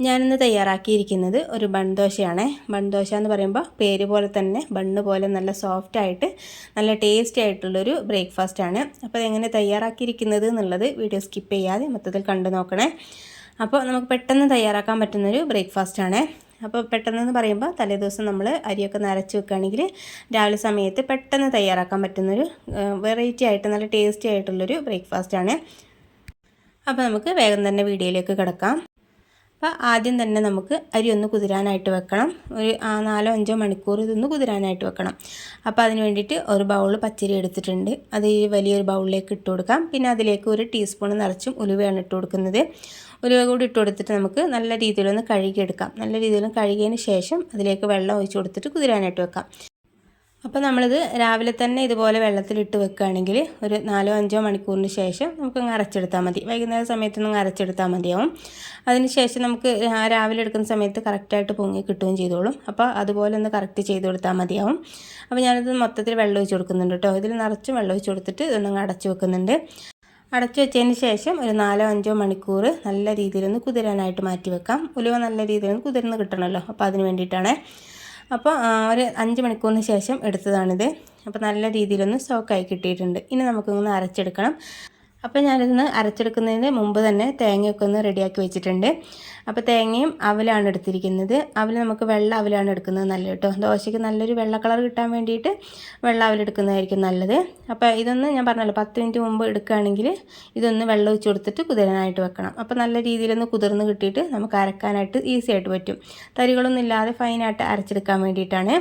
ഞാനിന്ന് തയ്യാറാക്കിയിരിക്കുന്നത് ഒരു ബൺദോശയാണ് ബൺദോശ എന്ന് പറയുമ്പോൾ പേര് പോലെ തന്നെ ബണ്ണ് പോലെ നല്ല സോഫ്റ്റ് ആയിട്ട് നല്ല ടേസ്റ്റി ആയിട്ടുള്ളൊരു ബ്രേക്ക്ഫാസ്റ്റാണ് അപ്പോൾ അതെങ്ങനെ തയ്യാറാക്കിയിരിക്കുന്നത് എന്നുള്ളത് വീഡിയോ സ്കിപ്പ് ചെയ്യാതെ മൊത്തത്തിൽ കണ്ടു നോക്കണേ. അപ്പോൾ നമുക്ക് പെട്ടെന്ന് തയ്യാറാക്കാൻ പറ്റുന്നൊരു ബ്രേക്ക്ഫാസ്റ്റാണ് അപ്പോൾ പെട്ടെന്ന് പറയുമ്പോൾ തലേദിവസം നമ്മൾ അരിയൊക്കെ നരച്ച് വെക്കുകയാണെങ്കിൽ രാവിലെ സമയത്ത് പെട്ടെന്ന് തയ്യാറാക്കാൻ പറ്റുന്നൊരു വെറൈറ്റി ആയിട്ട് നല്ല ടേസ്റ്റി ആയിട്ടുള്ളൊരു ബ്രേക്ക്ഫാസ്റ്റാണ് അപ്പോൾ നമുക്ക് വേഗം തന്നെ വീഡിയോയിലേക്ക് കിടക്കാം. അപ്പോൾ ആദ്യം തന്നെ നമുക്ക് അരി ഒന്ന് കുതിരാനായിട്ട് വെക്കണം. ഒരു നാലോ അഞ്ചോ മണിക്കൂർ ഇതൊന്ന് കുതിരാനായിട്ട് വെക്കണം. അപ്പോൾ അതിന് വേണ്ടിയിട്ട് ഒരു ബൗൾ പച്ചരി എടുത്തിട്ടുണ്ട്. അത് ഈ വലിയൊരു ബൗളിലേക്ക് ഇട്ട് കൊടുക്കാം. പിന്നെ അതിലേക്ക് ഒരു ടീസ്പൂൺ നിറച്ചും ഉലുവയാണ് ഇട്ട് കൊടുക്കുന്നത്. ഉലുവ കൂടി ഇട്ട് കൊടുത്തിട്ട് നമുക്ക് നല്ല രീതിയിലൊന്ന് കഴുകിയെടുക്കാം. നല്ല രീതിയിലൊന്ന് കഴുകിയതിന് ശേഷം അതിലേക്ക് വെള്ളം ഒഴിച്ച് കൊടുത്തിട്ട് കുതിരാനായിട്ട് വെക്കാം. അപ്പോൾ നമ്മളിത് രാവിലെ തന്നെ ഇതുപോലെ വെള്ളത്തിലിട്ട് വെക്കുകയാണെങ്കിൽ ഒരു നാലോ അഞ്ചോ മണിക്കൂറിന് ശേഷം നമുക്ക് അങ്ങ് അരച്ചെടുത്താൽ മതി. വൈകുന്നേര സമയത്തൊന്നും അരച്ചെടുത്താൽ മതിയാവും. അതിന് ശേഷം നമുക്ക് രാവിലെ എടുക്കുന്ന സമയത്ത് കറക്റ്റായിട്ട് പൊങ്ങി കിട്ടുകയും ചെയ്തോളും. അപ്പോൾ അതുപോലെ ഒന്ന് കറക്റ്റ് ചെയ്ത് കൊടുത്താൽ മതിയാവും. അപ്പോൾ ഞാനിത് മൊത്തത്തിൽ വെള്ളം ഒഴിച്ച് കൊടുക്കുന്നുണ്ട് കേട്ടോ. ഇതിൽ നിറച്ചും വെള്ളം ഒഴിച്ച് കൊടുത്തിട്ട് ഇതൊന്നങ്ങ് അടച്ചു വെക്കുന്നുണ്ട്. അടച്ചു വെച്ചതിന് ശേഷം ഒരു നാലോ അഞ്ചോ മണിക്കൂർ നല്ല രീതിയിലൊന്ന് കുതിരാനായിട്ട് മാറ്റി വെക്കാം. ഉലുവ നല്ല രീതിയിലൊന്ന് കുതിർന്ന് കിട്ടണമല്ലോ. അപ്പോൾ അതിന് വേണ്ടിയിട്ടാണ്. അപ്പോൾ ഒരു അഞ്ച് മണിക്കൂറിന് ശേഷം എടുത്തതാണിത്. അപ്പോൾ നല്ല രീതിയിലൊന്ന് സ്റ്റോക്കായി കിട്ടിയിട്ടുണ്ട്. ഇനി നമുക്കൊന്ന് അരച്ചെടുക്കണം. അപ്പോൾ ഞാനിതൊന്ന് അരച്ചെടുക്കുന്നതിന് മുമ്പ് തന്നെ തേങ്ങയൊക്കെ ഒന്ന് റെഡിയാക്കി വെച്ചിട്ടുണ്ട്. അപ്പോൾ തേങ്ങയും അവലാണ് എടുത്തിരിക്കുന്നത്. അവൽ നമുക്ക് വെള്ള അവലാണ് എടുക്കുന്നത് നല്ലത് കേട്ടോ. ദോശയ്ക്ക് നല്ലൊരു വെള്ള കളർ കിട്ടാൻ വേണ്ടിയിട്ട് വെള്ള അവലെടുക്കുന്നതായിരിക്കും നല്ലത്. അപ്പോൾ ഇതൊന്ന് ഞാൻ പറഞ്ഞല്ലോ പത്ത് മിനിറ്റ് മുമ്പ് എടുക്കുകയാണെങ്കിൽ ഇതൊന്ന് വെള്ളം ഒഴിച്ച് കൊടുത്തിട്ട് കുതിരാനായിട്ട് വെക്കണം. അപ്പോൾ നല്ല രീതിയിലൊന്ന് കുതിർന്ന് കിട്ടിയിട്ട് നമുക്ക് അരക്കാനായിട്ട് ഈസി ആയിട്ട് പറ്റും. തരികളൊന്നും ഇല്ലാതെ ഫൈനായിട്ട് അരച്ചെടുക്കാൻ വേണ്ടിയിട്ടാണ്.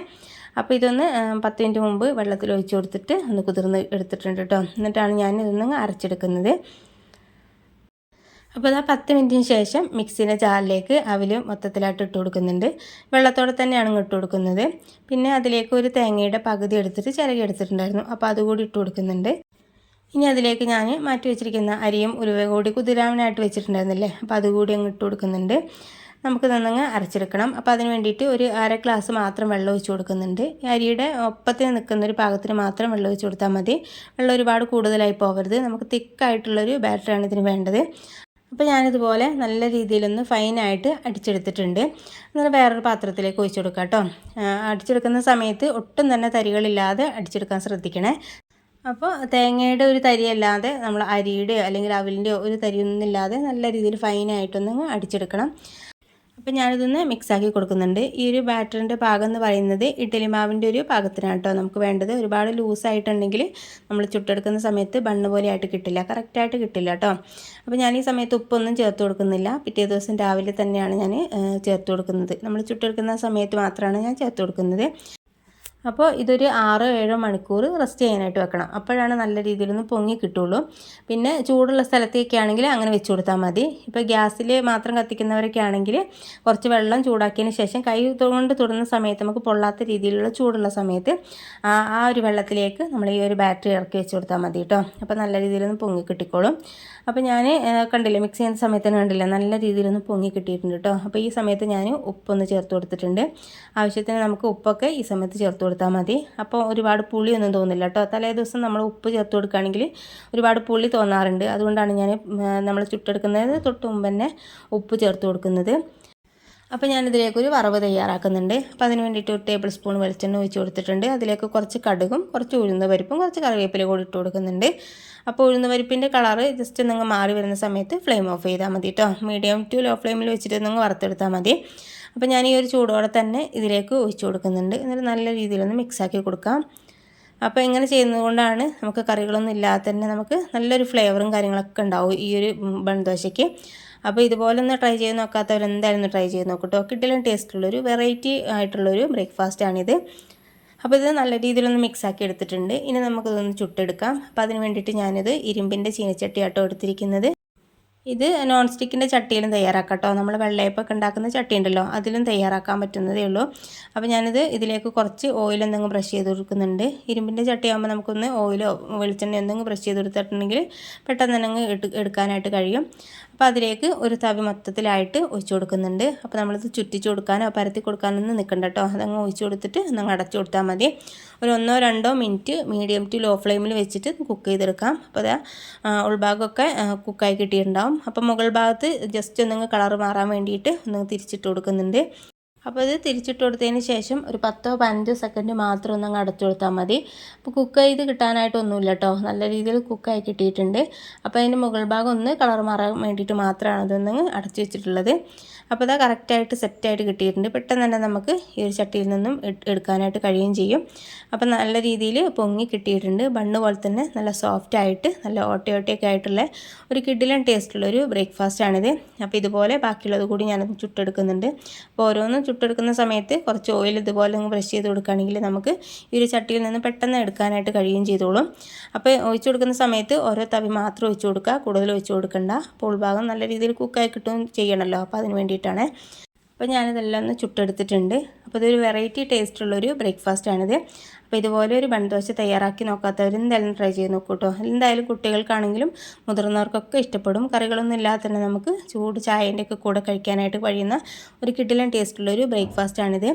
അപ്പോൾ ഇതൊന്ന് പത്ത് മിനിറ്റ് മുമ്പ് വെള്ളത്തിൽ ഒഴിച്ച് കൊടുത്തിട്ട് ഒന്ന് കുതിർന്ന് എടുത്തിട്ടുണ്ട് കേട്ടോ. എന്നിട്ടാണ് ഞാൻ ഇതൊന്ന് അരച്ചെടുക്കുന്നത്. അപ്പോൾ ഇതാ പത്ത് മിനിറ്റിന് ശേഷം മിക്സിന്റെ ജാറിലേക്ക് അവിൽ മൊത്തത്തിലായിട്ട് ഇട്ട് കൊടുക്കുന്നുണ്ട്. വെള്ളത്തോടെ തന്നെയാണ് ഇട്ട് കൊടുക്കുന്നത്. പിന്നെ അതിലേക്ക് ഒരു തേങ്ങയുടെ പകുതി എടുത്തിട്ട് ചിരകി എടുത്തിട്ടുണ്ടായിരുന്നു. അപ്പോൾ അതുകൂടി ഇട്ട് കൊടുക്കുന്നുണ്ട്. ഇനി അതിലേക്ക് ഞാൻ മാറ്റി വെച്ചിരിക്കുന്ന അരിയും ഉരുവ കൂടി കുതിരാവിനായിട്ട് വെച്ചിട്ടുണ്ടായിരുന്നില്ലേ? അപ്പോൾ അതുകൂടി അങ്ങ് ഇട്ട് കൊടുക്കുന്നുണ്ട്. നമുക്ക് നന്നങ്ങ് അരച്ചെടുക്കണം. അപ്പോൾ അതിന് വേണ്ടിയിട്ട് ഒരു അര ഗ്ലാസ് മാത്രം വെള്ളം ഒഴിച്ച് കൊടുക്കുന്നുണ്ട്. അരിയുടെ ഒപ്പത്തിന് നിൽക്കുന്ന ഒരു പാകത്തിന് മാത്രം വെള്ളം ഒഴിച്ച് കൊടുത്താൽ മതി. വെള്ളം ഒരുപാട് കൂടുതലായി പോകരുത്. നമുക്ക് തിക്കായിട്ടുള്ളൊരു ബാറ്ററാണ് ഇതിന് വേണ്ടത്. അപ്പോൾ ഞാനിതുപോലെ നല്ല രീതിയിലൊന്ന് ഫൈനായിട്ട് അടിച്ചെടുത്തിട്ടുണ്ട്. എന്നാൽ വേറൊരു പാത്രത്തിലേക്ക് ഒഴിച്ചു കൊടുക്കാം കേട്ടോ. അടിച്ചെടുക്കുന്ന സമയത്ത് ഒട്ടും തന്നെ തരികളില്ലാതെ അടിച്ചെടുക്കാൻ ശ്രദ്ധിക്കണേ. അപ്പോൾ തേങ്ങയുടെ ഒരു തരിയല്ലാതെ നമ്മൾ അരിയുടെയോ അല്ലെങ്കിൽ അവിലിന്റെയോ ഒരു തരിയൊന്നും ഇല്ലാതെ നല്ല രീതിയിൽ ഫൈനായിട്ടൊന്ന് അടിച്ചെടുക്കണം. അപ്പോൾ ഞാനിതൊന്ന് മിക്സാക്കി കൊടുക്കുന്നുണ്ട്. ഈ ഒരു ബാറ്ററിന്റെ പാകം എന്ന് പറയുന്നത് ഇഡ്ഡലി മാവിന്റെ ഒരു പാകത്തിനാണ് കേട്ടോ നമുക്ക് വേണ്ടത് ഒരുപാട് ലൂസായിട്ടുണ്ടെങ്കിൽ നമ്മൾ ചുട്ടെടുക്കുന്ന സമയത്ത് ബണ്ണ് പോലെ ആയിട്ട് കിട്ടില്ല. കറക്റ്റായിട്ട് കിട്ടില്ല കേട്ടോ അപ്പോൾ ഞാൻ ഈ സമയത്ത് ഉപ്പൊന്നും ചേർത്ത് കൊടുക്കുന്നില്ല. പിറ്റേ ദിവസം രാവിലെ തന്നെയാണ് ഞാൻ ചേർത്ത് കൊടുക്കുന്നത്. നമ്മൾ ചുട്ടെടുക്കുന്ന സമയത്ത് മാത്രമാണ് ഞാൻ ചേർത്ത് കൊടുക്കുന്നത്. അപ്പോൾ ഇതൊരു ആറോ ഏഴോ മണിക്കൂർ റെസ്റ്റ് ചെയ്യാനായിട്ട് വെക്കണം. അപ്പോഴാണ് നല്ല രീതിയിലൊന്ന് പൊങ്ങി കിട്ടുള്ളൂ. പിന്നെ ചൂടുള്ള സ്ഥലത്തേക്ക് ആണെങ്കിൽ അങ്ങനെ വെച്ച് കൊടുത്താൽ മതി. ഇപ്പോൾ ഗ്യാസിൽ മാത്രം കത്തിക്കുന്നവരൊക്കെ ആണെങ്കിൽ കുറച്ച് വെള്ളം ചൂടാക്കിയതിന് ശേഷം കൈ കൊണ്ട് തൊടുന്ന സമയത്ത് നമുക്ക് പൊള്ളാത്ത രീതിയിലുള്ള ചൂടുള്ള സമയത്ത് ആ ഒരു വെള്ളത്തിലേക്ക് നമ്മൾ ഈ ഒരു ബാറ്ററി ഇറക്കി വെച്ച് കൊടുത്താൽ മതി കേട്ടോ. അപ്പോൾ നല്ല രീതിയിലൊന്ന് പൊങ്ങി കിട്ടിക്കോളും. അപ്പോൾ ഞാൻ കണ്ടില്ല മിക്സ് ചെയ്യുന്ന സമയത്ത് തന്നെ കണ്ടില്ല നല്ല രീതിയിലൊന്ന് പൊങ്ങി കിട്ടിയിട്ടുണ്ട് കേട്ടോ. അപ്പോൾ ഈ സമയത്ത് ഞാൻ ഉപ്പൊന്ന് ചേർത്ത് കൊടുത്തിട്ടുണ്ട്. ആവശ്യത്തിന് നമുക്ക് ഉപ്പൊക്കെ ഈ സമയത്ത് ചേർത്ത് കൊടുത്താൽ മതി. അപ്പോൾ ഒരുപാട് പുളിയൊന്നും തോന്നില്ല കേട്ടോ തലേ ദിവസം നമ്മൾ ഉപ്പ് ചേർത്ത് കൊടുക്കുകയാണെങ്കിൽ ഒരുപാട് പുളി തോന്നാറുണ്ട്. അതുകൊണ്ടാണ് ഞാൻ നമ്മൾ ചുട്ടെടുക്കുന്നത് തൊട്ട് മുമ്പ് തന്നെ ഉപ്പ് ചേർത്ത് കൊടുക്കുന്നത്. അപ്പോൾ ഞാനിതിലേക്ക് ഒരു വറവ് തയ്യാറാക്കുന്നുണ്ട്. അപ്പോൾ അതിന് വേണ്ടിയിട്ട് ഒരു ടേബിൾ സ്പൂൺ വെളിച്ചെണ്ണ ഒഴിച്ച് കൊടുത്തിട്ടുണ്ട്. അതിലേക്ക് കുറച്ച് കടുകും കുറച്ച് ഉഴുന്ന പരിപ്പും കുറച്ച് കറിവേപ്പില കൂടി ഇട്ട് കൊടുക്കുന്നുണ്ട്. അപ്പോൾ ഉഴുന്ന പരിപ്പിന്റെ കളറ് ജസ്റ്റ് നിങ്ങൾ മാറി വരുന്ന സമയത്ത് ഫ്ലെയിം ഓഫ് ചെയ്താൽ മതി കേട്ടോ മീഡിയം ടു ലോ ഫ്ലെയിമിൽ വെച്ചിട്ട് നിങ്ങൾ വറുത്തെടുത്താൽ മതി. അപ്പോൾ ഞാൻ ഈ ഒരു ചൂടോടെ തന്നെ ഇതിലേക്ക് ഒഴിച്ചു കൊടുക്കുന്നുണ്ട്. എന്നിട്ട് നല്ല രീതിയിലൊന്ന് മിക്സാക്കി കൊടുക്കാം. അപ്പോൾ ഇങ്ങനെ ചെയ്യുന്നത് കൊണ്ടാണ് നമുക്ക് കറികളൊന്നും ഇല്ലാതെ തന്നെ നമുക്ക് നല്ലൊരു ഫ്ലേവറും കാര്യങ്ങളൊക്കെ ഉണ്ടാവും ഈ ഒരു ബൺദോശയ്ക്ക് അപ്പോൾ ഇതുപോലെ ഒന്ന് ട്രൈ ചെയ്ത് നോക്കാത്തവർ എന്തായാലും ട്രൈ ചെയ്ത് നോക്കട്ടോ. കിട്ടിലും ടേസ്റ്റുള്ളൊരു വെറൈറ്റി ആയിട്ടുള്ളൊരു ബ്രേക്ക്ഫാസ്റ്റാണിത് അപ്പോൾ ഇത് നല്ല രീതിയിലൊന്ന് മിക്സാക്കി എടുത്തിട്ടുണ്ട്. ഇനി നമുക്കിതൊന്ന് ചുട്ടെടുക്കാം. അപ്പോൾ അതിന് വേണ്ടിയിട്ട് ഞാനിത് ഇരുമ്പിന്റെ ചീനച്ചട്ടിയാട്ടോ എടുത്തിരിക്കുന്നത്. ഇത് നോൺ സ്റ്റിക്കിന്റെ ചട്ടിയിലും തയ്യാറാക്കാം കേട്ടോ നമ്മൾ വെള്ളയപ്പൊക്കെ ഉണ്ടാക്കുന്ന ചട്ടി ഉണ്ടല്ലോ അതിലും തയ്യാറാക്കാൻ പറ്റുന്നതേ ഉള്ളൂ. അപ്പോൾ ഞാനിത് ഇതിലേക്ക് കുറച്ച് ഓയിൽ എന്തെങ്കിലും ബ്രഷ് ചെയ്ത് കൊടുക്കുന്നുണ്ട്. ഇരുമ്പിന്റെ ചട്ടിയാകുമ്പോൾ നമുക്കൊന്ന് ഓയിലോ വെളിച്ചെണ്ണയോ എന്തെങ്കിലും ബ്രഷ് ചെയ്ത് കൊടുത്തിട്ടുണ്ടെങ്കിൽ പെട്ടെന്ന് തന്നെ എടുക്കാനായിട്ട് കഴിയും. അപ്പോൾ അതിലേക്ക് ഒരു തവി മൊത്തത്തിലായിട്ട് ഒഴിച്ചു കൊടുക്കുന്നുണ്ട്. അപ്പോൾ നമ്മളിത് ചുറ്റിച്ച് കൊടുക്കാനോ പരത്തി കൊടുക്കാനൊന്നും നിൽക്കണ്ട കേട്ടോ അതങ്ങ് ഒഴിച്ചു കൊടുത്തിട്ട് ഒന്നങ്ങ് അടച്ചു കൊടുത്താൽ മതി. ഒരു ഒന്നോ രണ്ടോ മിനിറ്റ് മീഡിയം ടു ലോ ഫ്ലെയിമിൽ വെച്ചിട്ട് കുക്ക് ചെയ്തെടുക്കാം. അപ്പോൾ അതാ ഉൾഭാഗമൊക്കെ കുക്കായി കിട്ടിയിട്ടുണ്ടാവും. അപ്പോൾ മുകൾ ഭാഗത്ത് ജസ്റ്റ് ഒന്നങ്ങ് കളർ മാറാൻ വേണ്ടിയിട്ട് ഒന്ന് തിരിച്ചിട്ട് കൊടുക്കുന്നുണ്ട്. അപ്പോൾ ഇത് തിരിച്ചിട്ട് കൊടുത്തതിന് ശേഷം ഒരു പത്തോ പതിനഞ്ചോ സെക്കൻഡ് മാത്രം ഒന്ന് അടച്ചു കൊടുത്താൽ മതി. അപ്പോൾ കുക്ക് ചെയ്ത് കിട്ടാനായിട്ടൊന്നുമില്ല കേട്ടോ നല്ല രീതിയിൽ കുക്കായി കിട്ടിയിട്ടുണ്ട്. അപ്പോൾ അതിന്റെ മുകൾ ഭാഗം ഒന്ന് കളർ മാറാൻ വേണ്ടിയിട്ട് മാത്രമാണ് അതൊന്ന് അടച്ചു വെച്ചിട്ടുള്ളത്. അപ്പോൾ അതാ കറക്റ്റായിട്ട് സെറ്റായിട്ട് കിട്ടിയിട്ടുണ്ട്. പെട്ടെന്ന് തന്നെ നമുക്ക് ഈ ഒരു ചട്ടിയിൽ നിന്നും എടുക്കാനായിട്ട് കഴിയുകയും ചെയ്യും. അപ്പോൾ നല്ല രീതിയിൽ പൊങ്ങി കിട്ടിയിട്ടുണ്ട്. ബണ്ണ് പോലെ തന്നെ നല്ല സോഫ്റ്റ് ആയിട്ട് നല്ല ഓട്ടയോട്ടയൊക്കെ ആയിട്ടുള്ള ഒരു കിഡിലൻ ടേസ്റ്റുള്ള ഒരു ബ്രേക്ക്ഫാസ്റ്റാണിത് അപ്പോൾ ഇതുപോലെ ബാക്കിയുള്ളത് കൂടി ഞാനത് ചുട്ടെടുക്കുന്നുണ്ട്. അപ്പോൾ ഓരോന്നും ചുട്ടെടുക്കുന്ന സമയത്ത് കുറച്ച് ഓയിൽ ഇതുപോലെ ഒന്ന് ബ്രഷ് ചെയ്ത് കൊടുക്കുകയാണെങ്കിൽ നമുക്ക് ഈ ഒരു ചട്ടിയിൽ നിന്ന് പെട്ടെന്ന് എടുക്കാനായിട്ട് കഴിയുകയും ചെയ്തോളും. അപ്പോൾ ഒഴിച്ചു കൊടുക്കുന്ന സമയത്ത് ഓരോ തവി മാത്രം ഒഴിച്ചു കൊടുക്കുക. കൂടുതൽ ഒഴിച്ചു കൊടുക്കണ്ട. അപ്പോൾ ഉൾഭാഗം നല്ല രീതിയിൽ കുക്കായി കിട്ടുകയും ചെയ്യണമല്ലോ. അപ്പോൾ അതിന് വേണ്ടിയിട്ടാണ്. അപ്പോൾ ഞാനിതെല്ലാം ഒന്ന് ചുട്ടെടുത്തിട്ടുണ്ട്. അപ്പോൾ ഇതൊരു വെറൈറ്റി ടേസ്റ്റ് ടേസ്റ്റുള്ളൊരു ബ്രേക്ക്ഫാസ്റ്റാണിത് അപ്പോൾ ഇതുപോലെ ഒരു ബൺദോശ തയ്യാറാക്കി നോക്കാത്തവർ എന്തായാലും ട്രൈ ചെയ്ത് നോക്കൂ കേട്ടോ എന്തായാലും കുട്ടികൾക്കാണെങ്കിലും മുതിർന്നവർക്കൊക്കെ ഇഷ്ടപ്പെടും. കറികളൊന്നും ഇല്ലാതെ തന്നെ നമുക്ക് ചൂട് ചായേന്റെ ഒക്കെ കൂടെ കഴിക്കാനായിട്ട് കഴിയുന്ന ഒരു കിട്ടിലൻ ടേസ്റ്റുള്ളൊരു ബ്രേക്ക്ഫാസ്റ്റാണിത്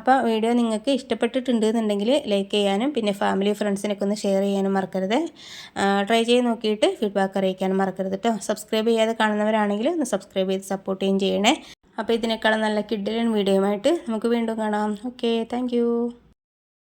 അപ്പോൾ വീഡിയോ നിങ്ങൾക്ക് ഇഷ്ടപ്പെട്ടിട്ടുണ്ട് എന്നുണ്ടെങ്കിൽ ലൈക്ക് ചെയ്യാനും പിന്നെ ഫാമിലി ഫ്രണ്ട്സിനൊക്കെ ഒന്ന് ഷെയർ ചെയ്യാനും മറക്കരുത്. ട്രൈ ചെയ്ത് നോക്കിയിട്ട് ഫീഡ്ബാക്ക് അറിയിക്കാനും മറക്കരുത് കേട്ടോ സബ്സ്ക്രൈബ് ചെയ്യാതെ കാണുന്നവരാണെങ്കിൽ ഒന്ന് സബ്സ്ക്രൈബ് ചെയ്ത് സപ്പോർട്ട് ചെയ്യുകയും ചെയ്യണേ. അപ്പോൾ ഇതിനേക്കാളും നല്ല കിഡിലൻ വീഡിയോയുമായിട്ട് നമുക്ക് വീണ്ടും കാണാം. Okay thank